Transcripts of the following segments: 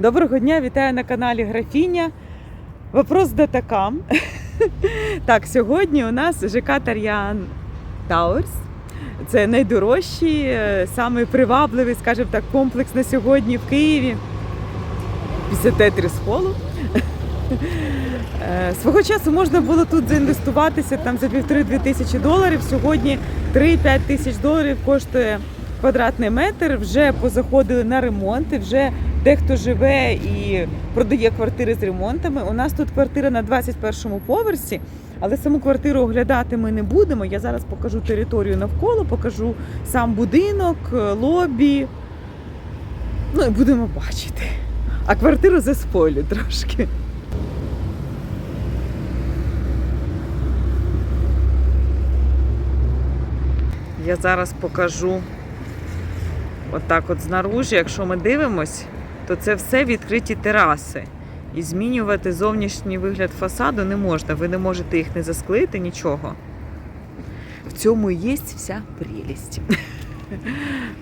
Доброго дня, вітаю на каналі Графіня. Вопрос до такам. Так, сьогодні у нас ЖК Тар'ян Тауерс. Це найдорожчий, е, самий привабливий, скажімо так, комплекс на сьогодні в Києві. Після Тетріс Холу. Е, Свого часу можна було тут заінвестуватися там за півтори-дві тисячі доларів. Сьогодні 3-5 тисяч доларів коштує квадратний метр. Вже позаходили на ремонти. Вже дехто живе і продає квартири з ремонтами. У нас тут квартира на 21-му поверсі, але саму квартиру оглядати ми не будемо. Я зараз покажу територію навколо, покажу сам будинок, лобі. Ну і будемо бачити. А квартиру заспойлю трошки. Я зараз покажу отак от знаружі, якщо ми дивимось, то це все відкриті тераси. І змінювати зовнішній вигляд фасаду не можна. Ви не можете їх не засклити, нічого. В цьому є вся прелість.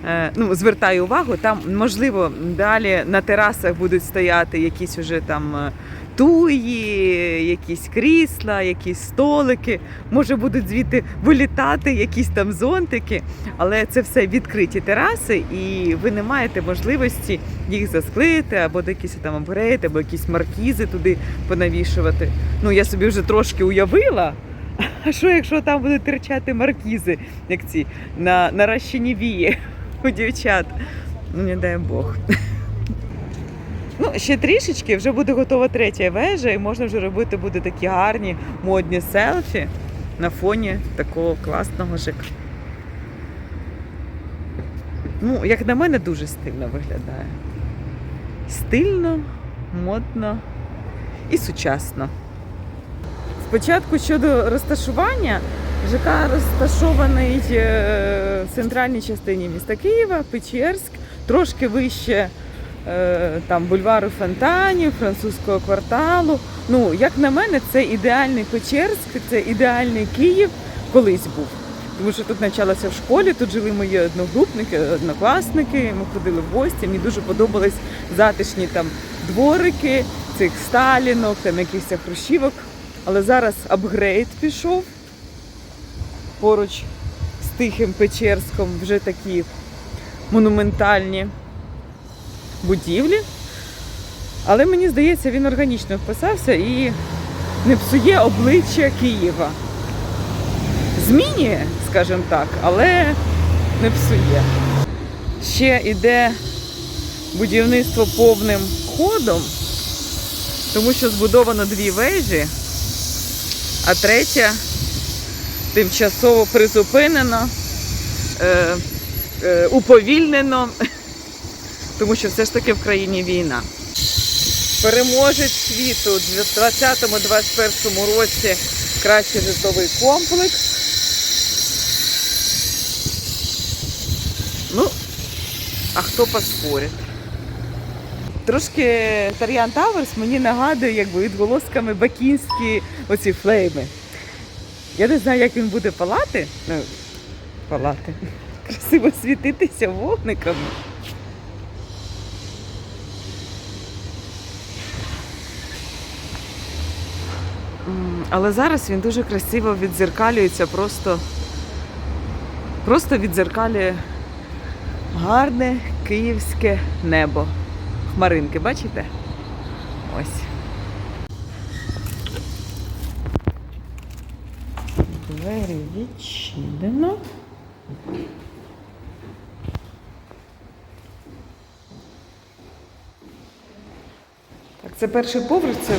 Е, Ну, звертаю увагу, там, можливо, далі на терасах будуть стояти якісь уже там е, туї, якісь крісла, якісь столики. Може будуть звідти вилітати якісь там зонтики, але це все відкриті тераси, і ви не маєте можливості їх засклити, або якісь там апгрейд, або якісь маркізи туди понавішувати. Ну, я собі вже трошки уявила. А що, якщо там будуть терчати маркізи, як ці на наращені вії у дівчат? Ну, не дай Бог. Ще трішечки, вже буде готова третя вежа, і можна вже робити буде такі гарні модні селфі на фоні такого класного ЖК. Ну, як на мене, дуже стильно виглядає. Стильно, модно і сучасно. Спочатку щодо розташування, ЖК розташований е, в центральній частині міста Києва, Печерськ, трошки вище там бульвару Фонтанів, французького кварталу. Ну, як на мене, це ідеальний Печерськ, це ідеальний Київ колись був. Тому що тут навчалася в школі, тут жили мої одногрупники, однокласники. Ми ходили в гості. Мені дуже подобались затишні там дворики, цих сталінок, там якихось хрущівок. Але зараз апгрейд пішов поруч з Тихим Печерськом вже такі монументальні будівлі. Але мені здається, він органічно вписався і не псує обличчя Києва. Змінює, скажімо так, але не псує. Ще йде будівництво повним ходом, тому що збудовано дві вежі, а третя тимчасово призупинено, е, е, уповільнено, тому що все ж таки в країні війна. Переможець світу у 2020-2021 році кращий житловий комплекс. Ну, а хто поспорить? Трошки Тар'ян Таверс мені нагадує якби відголосками бакінські оці флейми. Я не знаю, як він буде палати. Ну, палати. Красиво світитися вогниками. Але зараз він дуже красиво відзеркалюється, просто, просто відзеркалює гарне київське небо. Хмаринки, бачите? Ось. Двері відчинено. Так, це перший поверх, це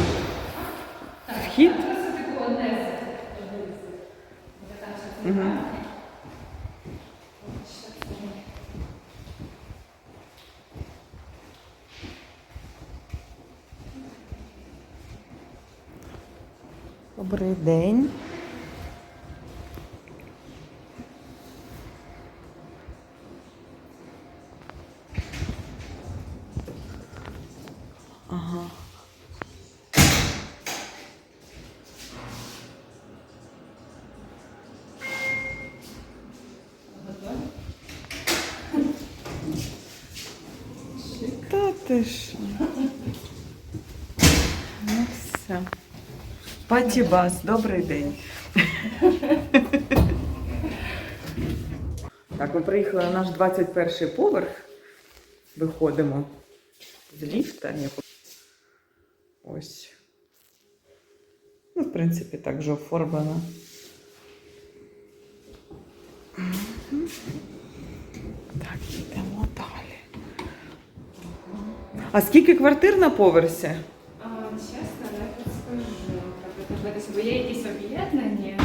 вхід. Угу. Добрий день. ти що? Ну все. Паті Бас, добрий день. Так, ми приїхали на наш 21-поверх. Виходимо з ліфта. Ось. Ну, в принципі, так же оформлено. А скільки квартир на поверсі? А, чесно, я тут скажу. Треба бо є якісь об'єднані.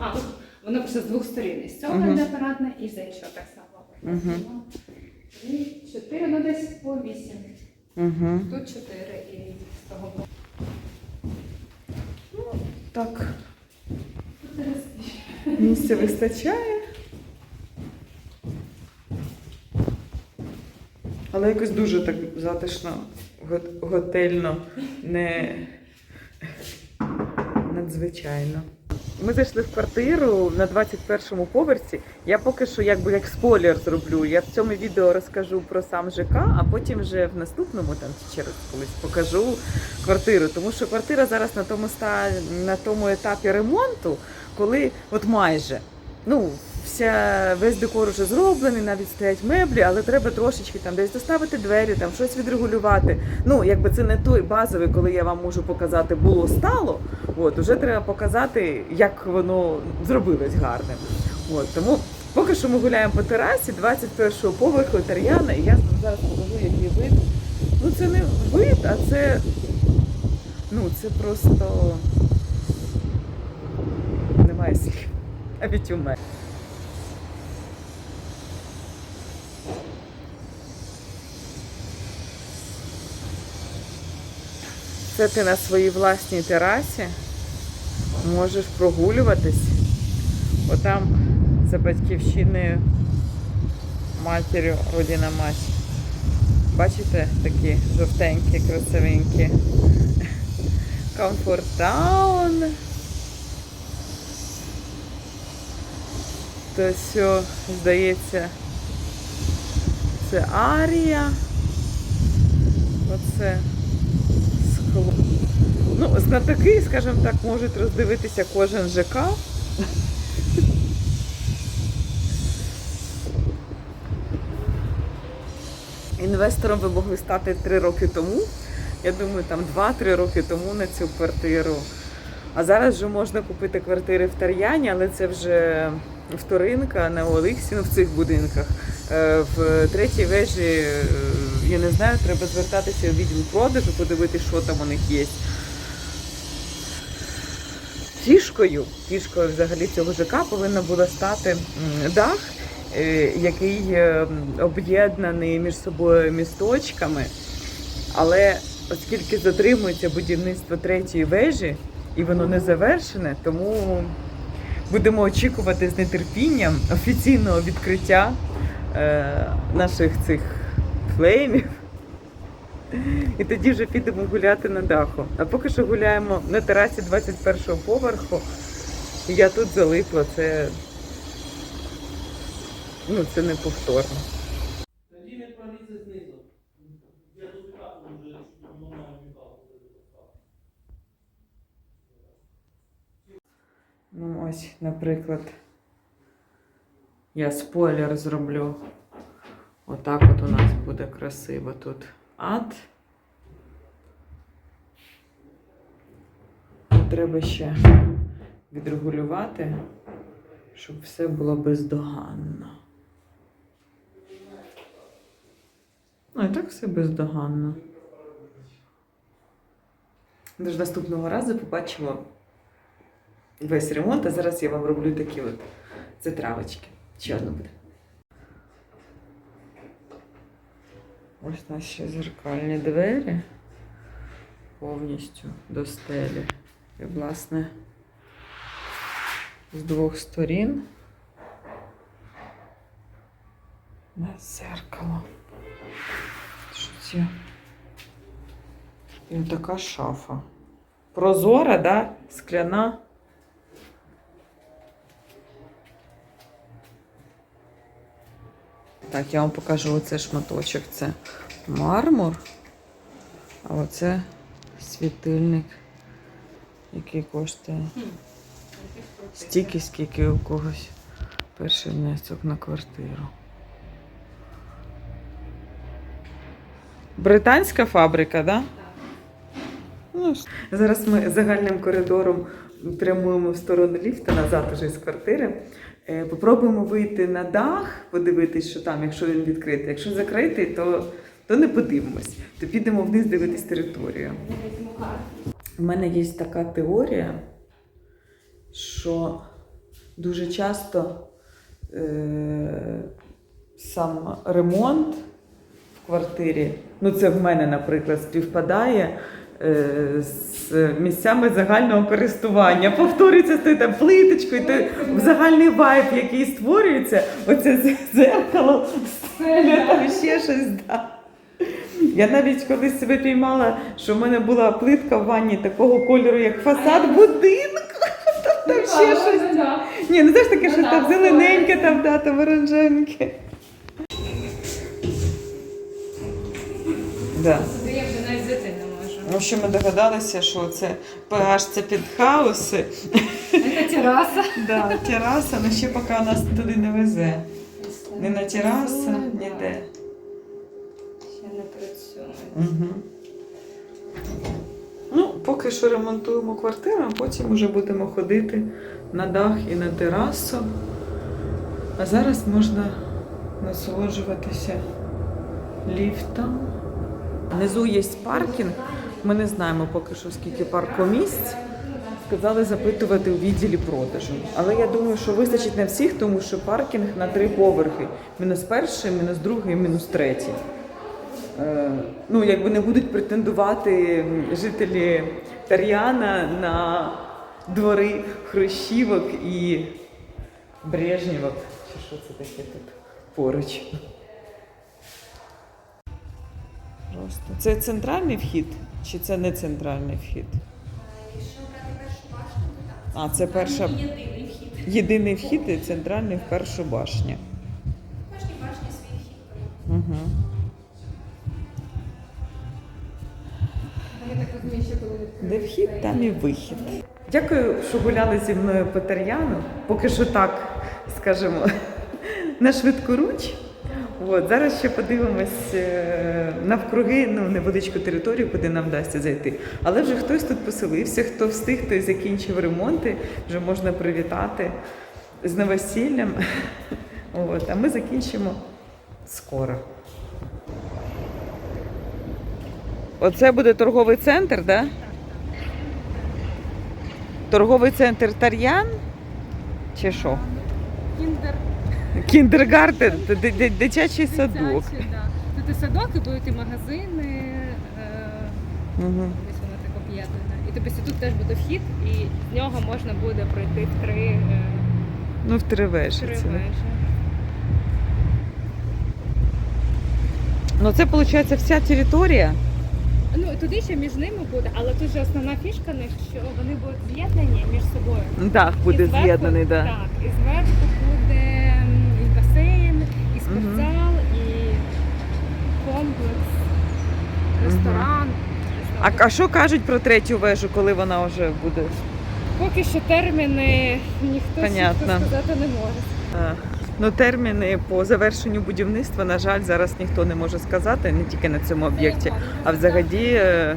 А, тут воно просто з двох сторін. З цього Мгм. йде парадне, і з іншого так само. Мгм. І чотири, ну десь по вісім. Угу. Тут чотири і з того боку. Так, Тут зараз місця вистачає. Але якось дуже так затишно, го- готельно, не надзвичайно. Ми зайшли в квартиру на 21-му поверсі. Я поки що якби як спойлер зроблю. Я в цьому відео розкажу про сам ЖК, а потім вже в наступному там через колись покажу квартиру. Тому що квартира зараз на тому ста... на тому етапі ремонту, коли от майже ну. Вся весь декор вже зроблений, навіть стоять меблі, але треба трошечки там десь доставити двері, там щось відрегулювати. Ну, якби це не той базовий, коли я вам можу показати, було стало. От уже треба показати, як воно зробилось гарним. От тому поки що ми гуляємо по терасі 21-го поверху Тар'яна, і я зараз покажу, який вид. Ну це не вид, а це ну це просто немає слів. Навіть у мене. Це ти на своїй власній терасі можеш прогулюватись. Отам за батьківщиною матір'ю родина мать. Бачите, такі жовтенькі, красивенькі. Комфорт-таун. То все, здається, це Арія. Оце скло. Ну, знатоки, скажімо так, можуть роздивитися кожен ЖК. Інвестором ви могли стати три роки тому. Я думаю, там 2-3 роки тому на цю квартиру. А зараз вже можна купити квартири в Тар'яні, але це вже вторинка на Олексі, ну в цих будинках. Е, В третій вежі, е, я не знаю, треба звертатися у відділ продажу, подивитися, що там у них є. Фішкою, фішкою взагалі цього ЖК повинна була стати дах, е, який об'єднаний між собою місточками. Але оскільки затримується будівництво третьої вежі, і воно не завершене, тому будемо очікувати з нетерпінням офіційного відкриття е, наших цих флеймів. І тоді вже підемо гуляти на даху. А поки що гуляємо на терасі 21-го поверху. Я тут залипла. Це, ну, це неповторно. Тоді не пролізе знизу. Я тут капу вже, щоб воно вмікало. Ну, ось, наприклад, я спойлер зроблю. Отак от у нас буде красиво тут ад. Треба ще відрегулювати, щоб все було бездоганно. Ну, і так все бездоганно. Тож наступного разу побачимо весь ремонт, а зараз я вам роблю такі от затравочки. Ще одна буде. Ось наші зеркальні двері повністю до стелі. І, власне, з двох сторін на зеркало. Що це? І така шафа. Прозора, да? Скляна. Так, я вам покажу оце шматочок. Це мармур, а оце світильник який коштує стільки, скільки у когось перший внесок на квартиру. Британська фабрика? Да? Ну, зараз ми загальним коридором прямуємо в сторону ліфта назад уже з квартири. Е, Попробуємо вийти на дах, подивитись, що там, якщо він відкритий. Якщо закритий, то, то не подивимось. То підемо вниз дивитись територію. У мене є така теорія, що дуже часто е, сам ремонт в квартирі, ну це в мене, наприклад, співпадає з місцями загального користування. Повторюється з тою там плиточкою, той загальний вайб, який створюється, оце зеркало, стеля, там ще щось. Да. Я навіть колись себе піймала, що в мене була плитка в ванні такого кольору, як фасад будинку. Там ще щось. Ні, ну ж таке, що Ну, там зелененьке, там, да, там оранжевеньке. Да. Сюди я вже навіть зайти не можу. Ну, що ми догадалися, що це PH це підхауси, Це тераса. да, тераса, але ще поки нас туди не везе. Ні на тераса, ніде. Ще не працює. Угу. Ну, поки що ремонтуємо квартиру, а потім вже будемо ходити на дах і на терасу. А зараз можна насолоджуватися ліфтом. Внизу є паркінг. Ми не знаємо поки що скільки паркомісць. Сказали запитувати у відділі продажу. Але я думаю, що вистачить на всіх, тому що паркінг на три поверхи. Мінус перший, мінус другий, мінус третій. Е, ну, якби не будуть претендувати жителі Тар'яна на двори Хрущівок і Брежнєвок. Чи що це таке тут поруч? Просто. Це центральний вхід, чи це не центральний вхід? Якщо брати першу башню, то так. А, це перша Єдиний вхід. єдиний вхід і центральний в першу башню. В кожній башні свій вхід. Угу. Я так розумію, що коли Де вхід, там і вихід. Дякую, що гуляли зі мною по Тар'яну. Поки що так, скажімо, на швидкоруч. От, зараз ще подивимось е, навкруги, ну, невеличку територію, куди нам вдасться зайти. Але вже хтось тут поселився, хто встиг, той закінчив ремонти, вже можна привітати з новосіллям. От, а ми закінчимо скоро. Оце буде торговий центр? Да? Торговий центр Тар'ян? Чи що? Кіндер Кіндергартен, д- д- д- дитячий садок. дитячий, да. Тут і садок, і будуть і магазини. е. Десь воно так об'єднане. І тобто тут теж буде вхід, і з нього можна буде пройти в три, е, Ну, в три вежі. три це. вежі. Ну, це виходить вся територія. Ну і туди ще між ними буде, але тут же основна фішка них, що вони будуть з'єднані між собою. Дах буде І зверху- з'єднаний, так. Да. Так, і зверху буде ресторан. А, а що кажуть про третю вежу, коли вона вже буде? Поки що терміни ніхто Понятно. сказати не може. А, Ну, терміни по завершенню будівництва, на жаль, зараз ніхто не може сказати, не тільки на цьому об'єкті, а взагалі е,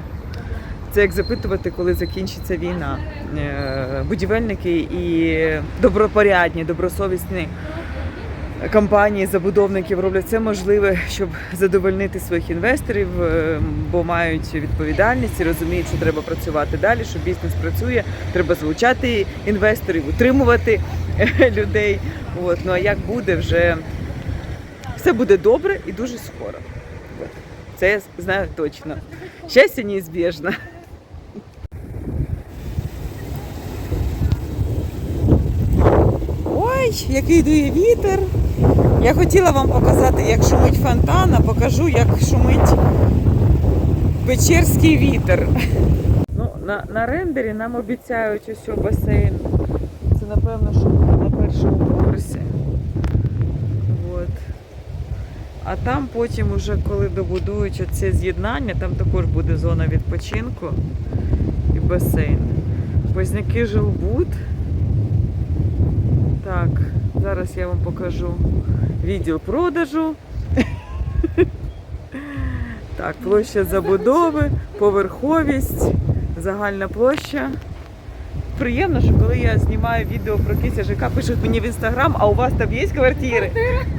це як запитувати, коли закінчиться війна. Е, Будівельники і добропорядні, добросовісні компанії, забудовників роблять все можливе, щоб задовольнити своїх інвесторів, е, бо мають відповідальність і розуміють, що треба працювати далі, що бізнес працює, треба залучати інвесторів, утримувати людей. От. Ну а як буде вже все буде добре і дуже скоро. Це я знаю точно. Щастя неізбіжно. Ой, який дує вітер. Я хотіла вам показати, як шумить фонтан, а покажу, як шумить Печерський вітер. Ну, на, на рендері нам обіцяють ось басейн. Це напевно, що на першому поверсі. От. А там потім, уже коли добудують оце з'єднання, там також буде зона відпочинку і басейн. Возняки жилбуд. Так, зараз я вам покажу відділ продажу. Так, площа забудови, поверховість, загальна площа. Приємно, що коли я знімаю відео про Кися ЖК, пишуть мені в інстаграм, а у вас там є квартири?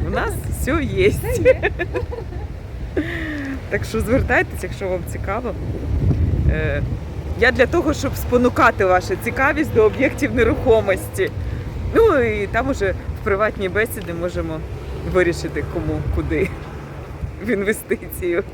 У нас все є. Так що звертайтесь, якщо вам цікаво. Е, Я для того, щоб спонукати вашу цікавість до об'єктів нерухомості. Ну і там уже приватній бесіді можемо вирішити, кому куди в інвестицію.